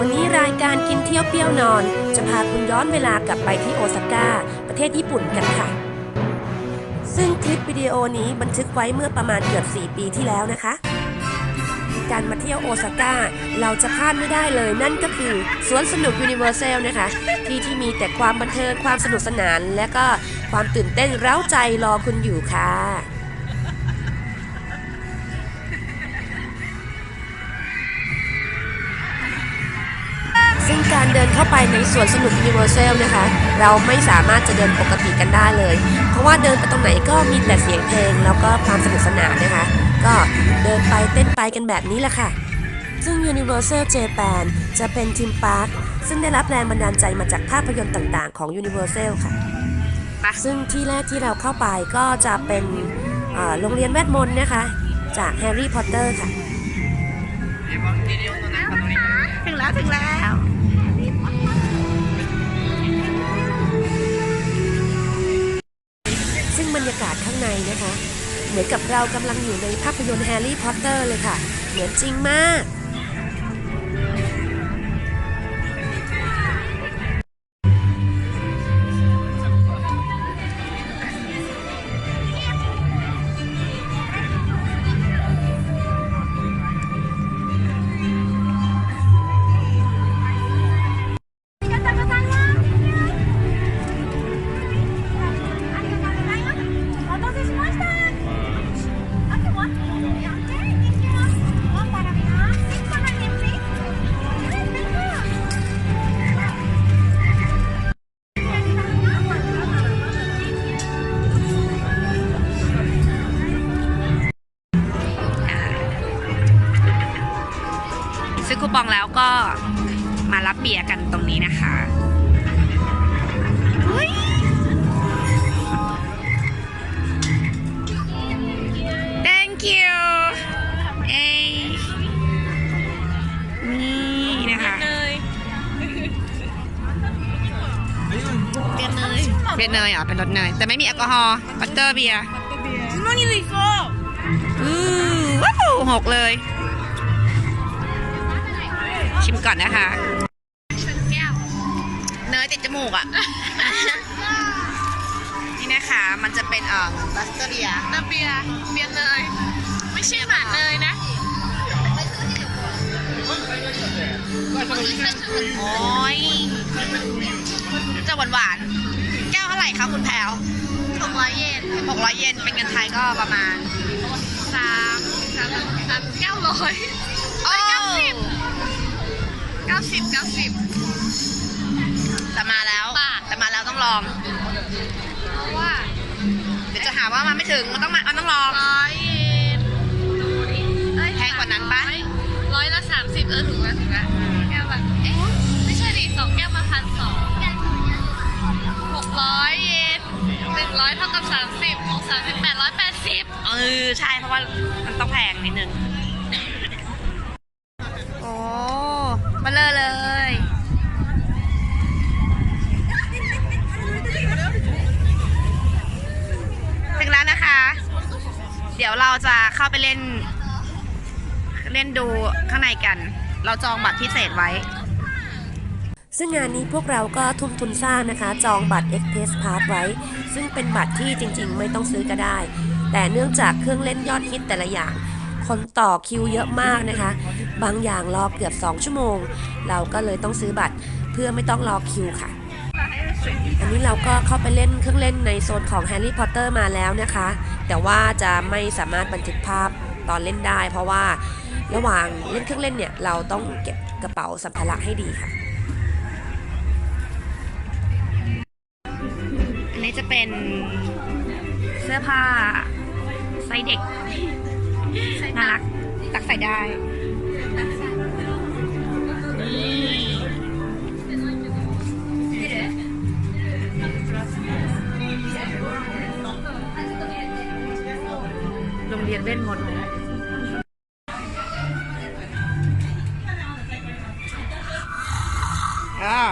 วันนี้รายการกินเที่ยวเปรี้ยวนอน จะพาคุณย้อนเวลากลับไปที่โอซาก้า ประเทศญี่ปุ่นกันค่ะ ซึ่งคลิปวิดีโอนี้บันทึกไว้เมื่อประมาณเกือบ 4 ปีที่แล้วนะคะ การมาเที่ยวโอซาก้าเราจะพลาดไม่ได้เลย นั่นก็คือสวนสนุกยูนิเวอร์แซลนะคะ ที่ที่มีแต่ความบันเทิงความสนุกสนาน และก็ความตื่นเต้นเร้าใจรอคุณอยู่ค่ะ ซึ่งการเดินเข้าไปในสวนสนุกยูนิเวอร์แซลนะคะ เราไม่สามารถจะเดินปกติกันได้เลย เพราะว่าเดินไปตรงไหนก็มีแต่เสียงเพลงแล้วก็ความสนุกสนานนะคะ ก็เดินไปเต้นไปกันแบบนี้แหละค่ะซึ่ง Universal Japan จะเป็นทีมพาร์คซึ่งได้รับแรงบันดาลใจมาจากภาพยนตร์ต่างๆ ของ Universal ค่ะ ซึ่งที่แรกที่เราเข้าไปก็จะเป็นโรงเรียนเวทมนต์นะคะ จากแฮร์รี่พอตเตอร์ค่ะ แล้วถึงแล้วซึ่งบรรยากาศข้างในนะคะ เหมือนกับเรากำลังอยู่ในภาพยนตร์แฮร์รี่พอตเตอร์เลยค่ะ เหมือนจริงมาก ก็มารับเบียร์กันตรงนี้นะคะเป็นเนยเหรอ เป็นรสเนย แต่ไม่มีแอลกอฮอล์บัตเตอร์เบียร์มันนี่รีลิโก้อือว้าวหกเลย ชิมก่อนนะคะเนยติดจมูกอะ นี่นะคะ มันจะเป็นเอ่อบัสเตอร์เบียน้ำเบียร์เบียร์เนยไม่ใช่หมาเนยนะ โอ้ยจะหวานหวานๆแก้วเท่าไหร่คะคุณแพลวหกร้อยเยนหกร้อยเยนเป็นเงินไทยก็ประมาณสามสามสามเก้าร้อย โอ้ เก้าสิบเก้าสิบเก้าสิบแต่มาแล้วบาทแต่มาแล้วต้องลอง เพราะว่าเดี๋ยวจะหาว่ามาไม่ถึง มันต้องมามันต้องลอง ร้อยเยนเอ้ยแพงกว่านั้นปะ ร้อยร้อยละสามสิบเออถูกแล้วถูกแล้วแก้วแบบเอ๊ะไม่ใช่ดิสองแก้วมาพันสองหกร้อยเยนหนึ่งร้อยเท่ากับสามสิบหกสามสิบแปดร้อยแปดสิบ เออ ใช่ เพราะว่ามันต้องแพงนิดนึง โอ้ มาเลยเลยถึงแล้วนะคะ เดี๋ยวเราจะเข้าไปเล่น เล่นดูข้างในกัน เราจองบัตรพิเศษไว้ ซึ่งงานนี้พวกเราก็ทุ่มทุนสร้างนะคะ จองบัตร Express Pass ไว้ ซึ่งเป็นบัตรที่จริงๆ ไม่ต้องซื้อก็ได้ แต่เนื่องจากเครื่องเล่นยอดฮิตแต่ละอย่าง คนต่อคิวเยอะมากนะคะ บางอย่างรอเกือบ 2 ชั่วโมง เราก็เลยต้องซื้อบัตรเพื่อไม่ต้องรอคิวค่ะ อันนี้เราก็เข้าไปเล่นเครื่องเล่นในโซนของแฮร์รี่พอตเตอร์มาแล้วนะคะ แต่ว่าจะไม่สามารถบันทึกภาพตอนเล่นได้ เพราะว่าระหว่างเล่นเครื่องเล่นเนี่ยเราต้องเก็บกระเป๋าสัมภาระให้ดีค่ะอันนี้จะเป็นเสื้อผ้าไซส์เด็ก น่ารัก ตักใส่ได้ โรงเรียนเล่นมนต์อ่า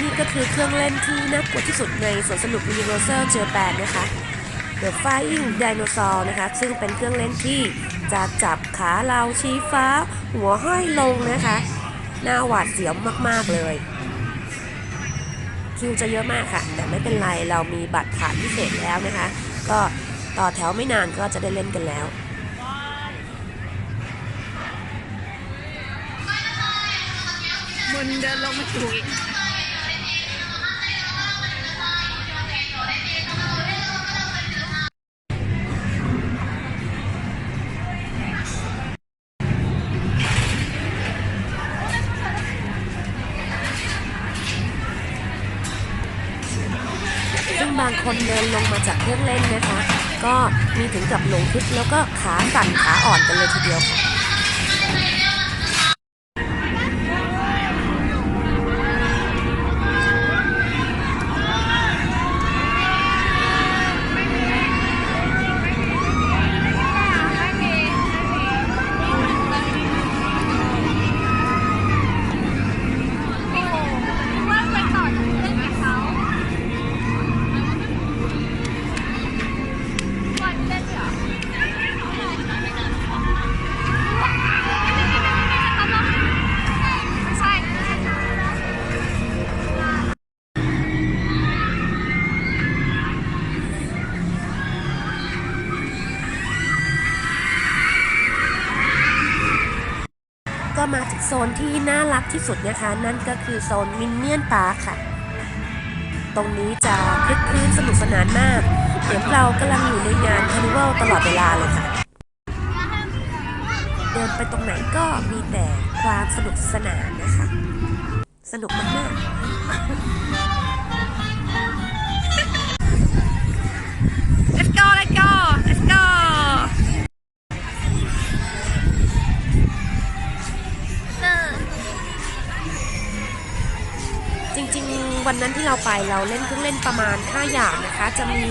นี่ก็คือเครื่องเล่นที่น่ากลัวที่สุดในสวนสนุก Universal Japan นะคะ The Flying Dinosaur นะคะ ซึ่งเป็นเครื่องเล่นที่จะจับขาเราชี้ฟ้า หัวห้อยลงนะคะ หน้าหวาดเสียวมาก ๆ เลย คิวจะเยอะมากค่ะ แต่ไม่เป็นไร เรามีบัตรผ่านพิเศษแล้วนะคะ ก็ต่อแถวไม่นานก็จะได้เล่นกันแล้วมึนเดินลงมาถูกอีก จากเครื่องเล่นนะคะ ก็มีถึงกับหลงทิศแล้วก็ขาสั่นขาอ่อนกันเลยทีเดียวค่ะ ที่สุดนะคะ นั่นก็คือโซนมินเนี่ยนปาร์คค่ะ ตรงนี้จะคลึกคลื้นสนุกสนานมากเหมือนเรากำลังอยู่ในงานคาร์นิวัลตลอดเวลาเลยค่ะ เดินไปตรงไหนก็มีแต่ความสนุกสนานนะคะ สนุกมากๆ let's go let's go let's go วันนั้นที่เราไปเราเล่นเครื่องเล่นประมาณ 5 อย่างนะคะ จะมี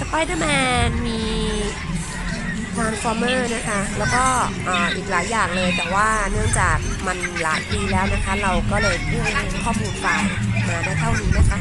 สไปเดอร์แมนมีทานฟอร์เมอร์นะคะ แล้วก็อีกหลายอย่างเลยแต่ว่าเนื่องจากมันหลายปีแล้วนะคะ เราก็เลยกู้ข้อมูลไปมาได้เท่านี้นะคะ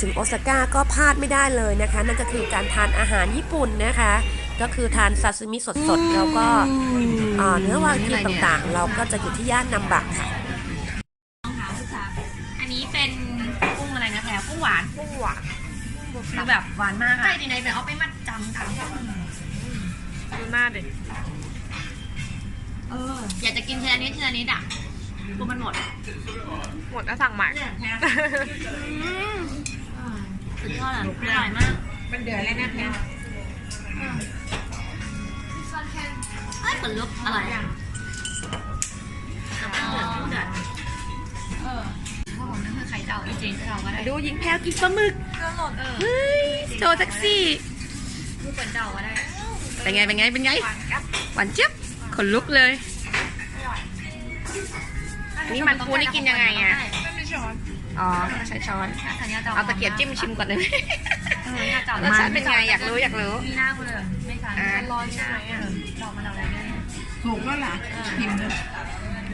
ถึงโอซาก้าก็พลาดไม่ได้เลยนะคะ นั่นก็คือการทานอาหารญี่ปุ่นนะคะ ก็คือทานซาซิมิสดๆ แล้วก็อ่าเนื้อวากิวต่างๆ เราก็จะอยู่ที่ย่านนัมบักค่ะอันนี้เป็นกุ้งอะไรนะแพรกุ้งหวานกุ้งหวานคือแบบหวานมากใช่อะดีไหนไปเอาไปมัดจำกันดูหน้าเด็กอยากจะกินทีละนิดทีละนิดอะกูมันหมด หมดก็สั่งใหม่ สุดยอดอะอร่อยมาก มันเดือดแล้วนะแพรเอ้ยขนลุกอร่อยอะเดือดเดือดเออพวกผมนั่นคือไข่เต่าจริงๆเราก็ได้ดูหญิงแพรกินปลาหมึกเออเฮ้ยโจแท็กซี่ลูกขนเต่าก็ได้เป็นไงเป็นไงเป็นไงหวานเจี๊ยบขนลุกเลยนี่มันปูนี่กินยังไงอะอ๋อต้ องใช้ช้อนอันนี้จะเอาตะเกียบจิ้มชิมก่อนเลยไหมเออเนี่ยจับรสชาติเป็นไงอยากรู้อยากรู้มีหน้ากูเลยไม่ทันอ่าร้อนใช่ไหมอะดอกมันอะไรเนี่ย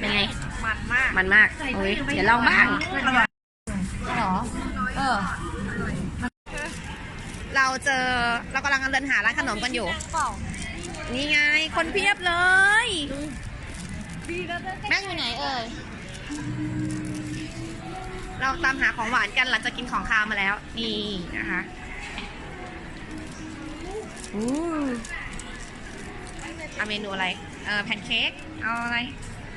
เป็นไงมันมากมันมากโอ้ยเดี๋ยวลองบ้างหรอเออเราเจอเรากำลังเดินหาร้านขนมกันอยู่เปล่านี่ไง คนเพียบเลยเแม่อยู่ไหนเอ่ย เราตามหาของหวานกันหลังจากกินของคาวมาแล้ว นี่นะคะอู้เอาเมนูอะไร เออแพนเค้ก เอาอะไร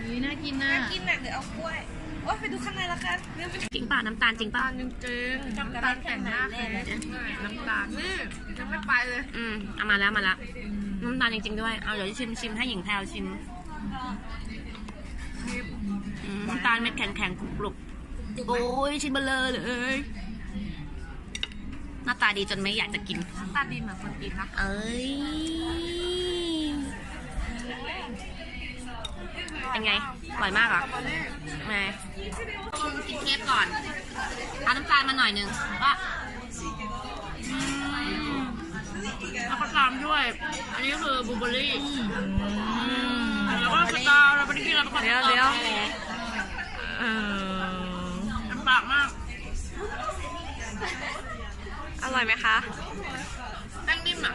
นี่น่ากินนะกินน่ะหรือเอากล้วย โอ๊ยไปดูข้างในละกันจริงป่ะน้ำตาลจริงป่ะจริงๆน้ำตาลแต่งหน้าเลยน้ำตาลนี่ยังไม่ไปเลย อืมเอามาแล้วมาแล้วน้ำตาลจริงๆด้วย เอาเดี๋ยวชิมชิมให้หญิงแพลวชิมอืมน้ำตาลเม็ดแข็งแข็งๆกรุบๆ โอ้ยชิ้นเบลอเลย หน้าตาดีจนไม่อยากจะกิน ตาดีเหมือนคนกินนะเอ้ย เป็นไง อร่อยมากเหรอไงกินเค้กก่อนเอาน้ำตาลมาหน่อยหนึงว่าอืมแล้วก็ตามด้วย อันนี้คือบลูเบอร์รี่ แล้วก็สตอเราไม่ได้กินเราเป็นคนสตอเดี๋ยว เออ ลำบากมาก อร่อยไหมคะแป้งนิ่มอะ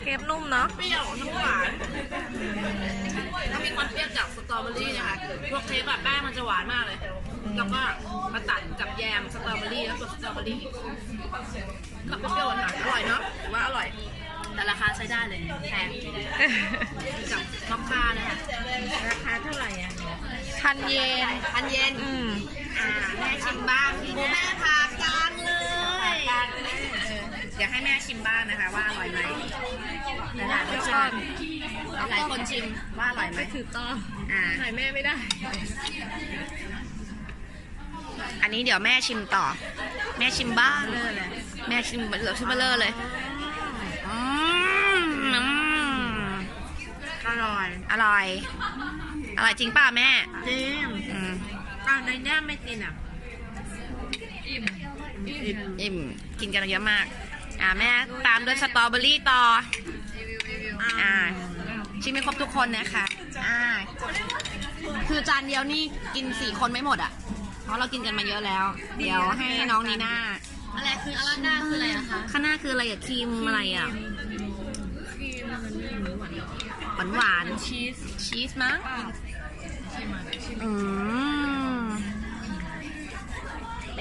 เค้กนุ่มเนาะ เปรี้ยวน้ำหวานถ้ามีความเปรี้ยวจากสตรอเบอรี่นะคะ พวกเค้กแบบแป้งมันจะหวานมากเลย แล้วก็มาตัดกับแยมสตรอเบอรี่แล้วก็สตรอเบอรี่กับเปรี้ยวหวานๆอร่อยเนาะถือว่าอร่อย แต่ราคาใช้ได้เลยแพงกับมอคค่านะคะราคาเท่าไหร่อะพันเยนพันเยน อืม อ่าแม่ชิมบ้างโอ้แม่พากลางเลยเดี๋ยวให้แม่ชิมบ้างนะคะว่าอร่อยไหมหลายๆคนชิมหลายๆคนชิมว่าอร่อยไหมถือต่ออ่าถ่ายแม่ไม่ได้ อันนี้เดี๋ยวแม่ชิมต่อ แม่ชิมบ้างแม่ชิมเหลือชิมเบลอเลยอืมอืมอร่อย อร่อย อร่อยจริงเปล่าแม่ จริง อืมอ้าวในย่าไม่กินอะ อิ่มกินกันเยอะมาก อ่าแม่ตามด้วยสตรอเบอรี่ต่อ อ่า ชิมไม่ครบทุกคนนะคะ อ่า คือจานเดียวนี่กินสี่คนไม่หมดอะ เพราะเรากินกันมาเยอะแล้ว เดี๋ยวให้น้องนีน่า อะไรคืออะไรหน้าคืออะไรนะคะ ข้างหน้าคืออะไรอะครีมอะไรอะหวานหวานชีส ชีสมั้งอืม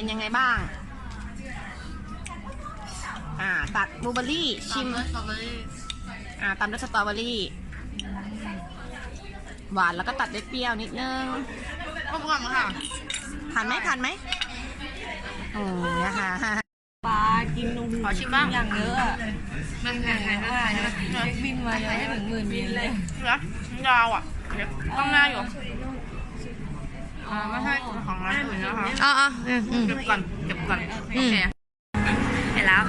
เป็นยังไงบ้าง อ่า ตัดบลูเบอร์รี่ชิมสตรอเบอรี่อ่าตามด้วยสตรอเบอรี่ หวานแล้วก็ตัดด้วยเปรี้ยวนิดนึงก็พร้อมค่ะผ่านไหมผ่านไหมโอ้นะคะปลากินนมขอชิมบ้างอย่างเยอะอะมันแข็งๆนะเช็คบินมายังไม่ถึงหมื่นบินเลย เหรอยาวอะเดี๋ยวต้องหน้าอยู่ อ่าไม่ใช่ของร้านอื่นนะคะอ๋ออ๋ออืมอืมเก็บก่อนเก็บก่อนโอเคเห็นแล้ว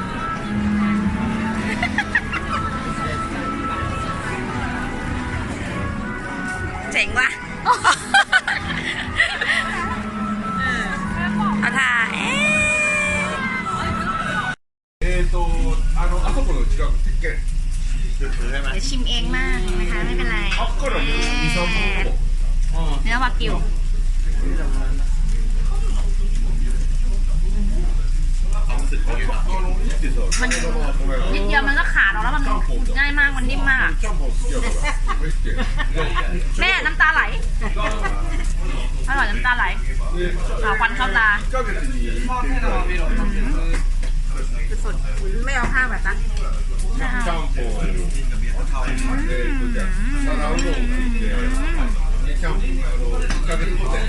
เจ๋งว่ะ แม่น้ำตาไหล อร่อยน้ำตาไหล で、 อ่าควันเข้าตา 1ヶ月に1点ぐらい。 สุดๆ ไม่เอาผ้าแบบนั้น ちゃんぽん。えーと、じゃあ、皿うどんって言って、ちゃんぽん、あの、1ヶ月ごとに、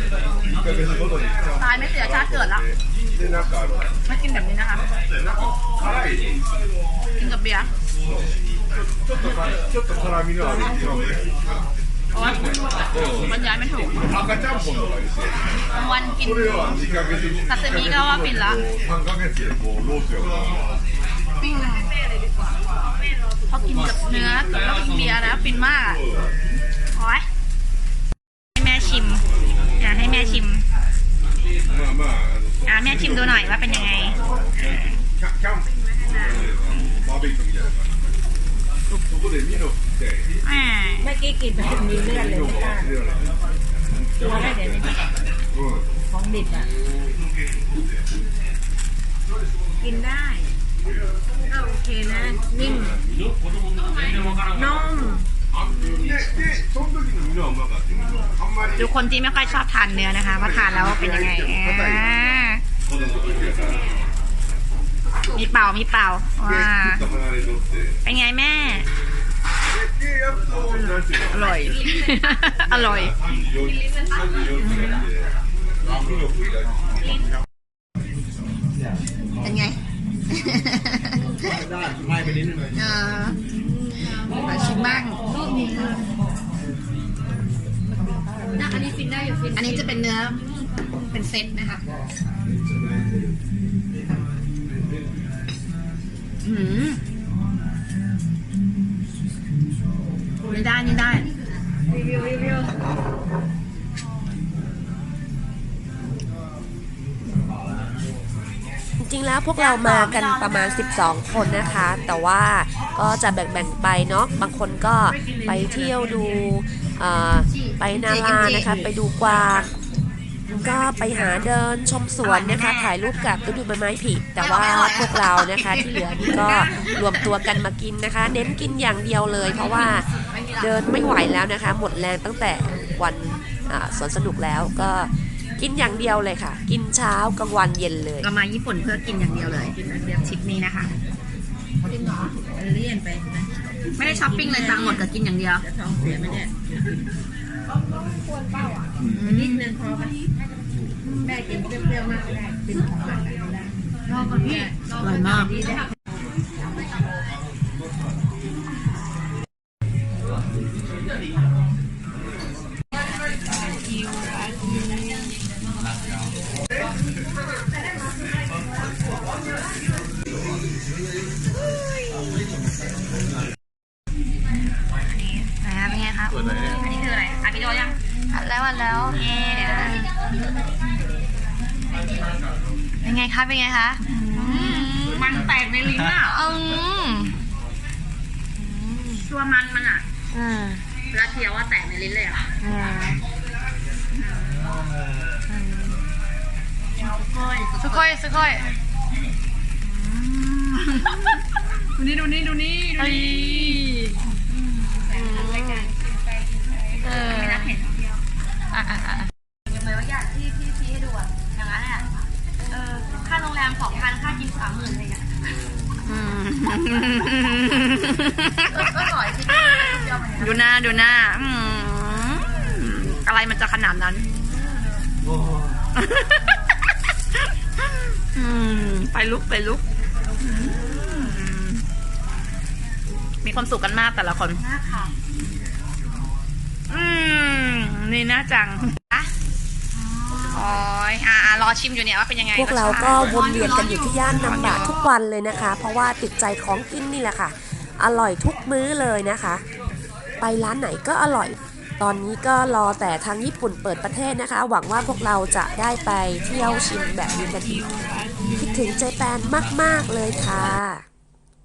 1ヶ月ごとにちゃんぽん。 ตายไม่เสียชาติเกิดแล้ว で、なんかあの、 ไม่กินแบบนี้นะคะ なんか辛い。 กินกับเบียร์ ちょっとか、ちょっと辛みのあるっていうので。 โอ๊ยบรรยายไม่ถูกกลางวันกินซาซมิก็ว่าปินละปิ้งเพอกินกับเนื้อกับแล้วกินเบียร์นะปินมากโอ๊ยให้แม่ชิม อยากให้แม่ชิมอ่าแม่ชิมดูหน่อยว่าเป็นยังไง แม่กี้กินไปมีเลือดเลยไม่กล้ากลัวแล้วเดี๋ยวนี้ของดิบอะ กินได้ก็โอเคนะ นิ่มนุ่มดูคนที่ไม่ค่อยชอบทานเนื้อนะคะว่าทานแล้วเป็นยังไงอ่า มีเป่ามีเป่าว้าเป็นไงแม่ อร่อย อร่อย เป็นไงได้ไม่ไปนิดนึงเลยเออมาชิมบ้างอันนี้ฟินได้อยู่ฟินอันนี้จะเป็นเนื้อเป็นเซตนะคะ อืมนี่ได้นี่ได้จริงๆแล้วพวกเรามากันประมาณ 12 คนนะคะ แต่ว่าก็จะแบ่งๆไปเนาะบางคนก็ไปเที่ยวดูเอ่อไปนาลานะคะ ไปดูกวาง ก็ไปหาเดินชมสวนนะคะ ถ่ายรูปกับฤดูใบไม้ผลิแต่ว่าพวกเรานะคะที่เหลือนี่ก็รวมตัวกันมากินนะคะ เน้นกินอย่างเดียวเลย เพราะว่าเดินไม่ไหวแล้วนะคะ หมดแรงตั้งแต่วันอ่าสวนสนุกแล้วก็กินอย่างเดียวเลยค่ะ กินเช้ากลางวันเย็นเลยเรามาญี่ปุ่นเพื่อกินอย่างเดียวเลยทริปนี้นะคะเลี่ยนไปไม่ได้ช้อปปิ้งเลยตังค์หมดกับกินอย่างเดียว ท้องเสียไหมเนี่ยนิดนึงพอปะแม่กินเปรี้ยวๆมากไม่ได้เป็นของหวานไม่ได้รอก่อนพี่อร่อยมากดี ลิ้นเลยอะอืมสุโคยสุโคยดูนี่ดูนี่ดูนี่ดูเอ้ยนี่เออไม่น่าเห็นอะอะอะยังไงว่าอยากที่พี่ชี้ให้ดูอะอย่างนั้นอะเออค่าโรงแรมสองพันค่ากินสามหมื่นอะไรเงี้ยอืมก็หน่อยที่ดูหน้าดูหน้าอืม อะไรมันจะขนาดนั้นอืมไปลุกไปลุกอืมมีความสุขกันมากแต่ละคนอืม นี่น่าจังอะโอ้ยอะอะรอชิมอยู่เนี่ยว่าเป็นยังไงพวกเราก็วนเวียนกันอยู่ที่ย่านนำบะทุกวันเลยนะคะ เพราะว่าติดใจของกินนี่แหละค่ะ อร่อยทุกมื้อเลยนะคะ ไปร้านไหนก็อร่อย ตอนนี้ก็รอแต่ทางญี่ปุ่นเปิดประเทศนะคะ หวังว่าพวกเราจะได้ไปเที่ยวชิมแบบนี้กันอีกคิดถึงเจแปนมาก ๆ เลยค่ะ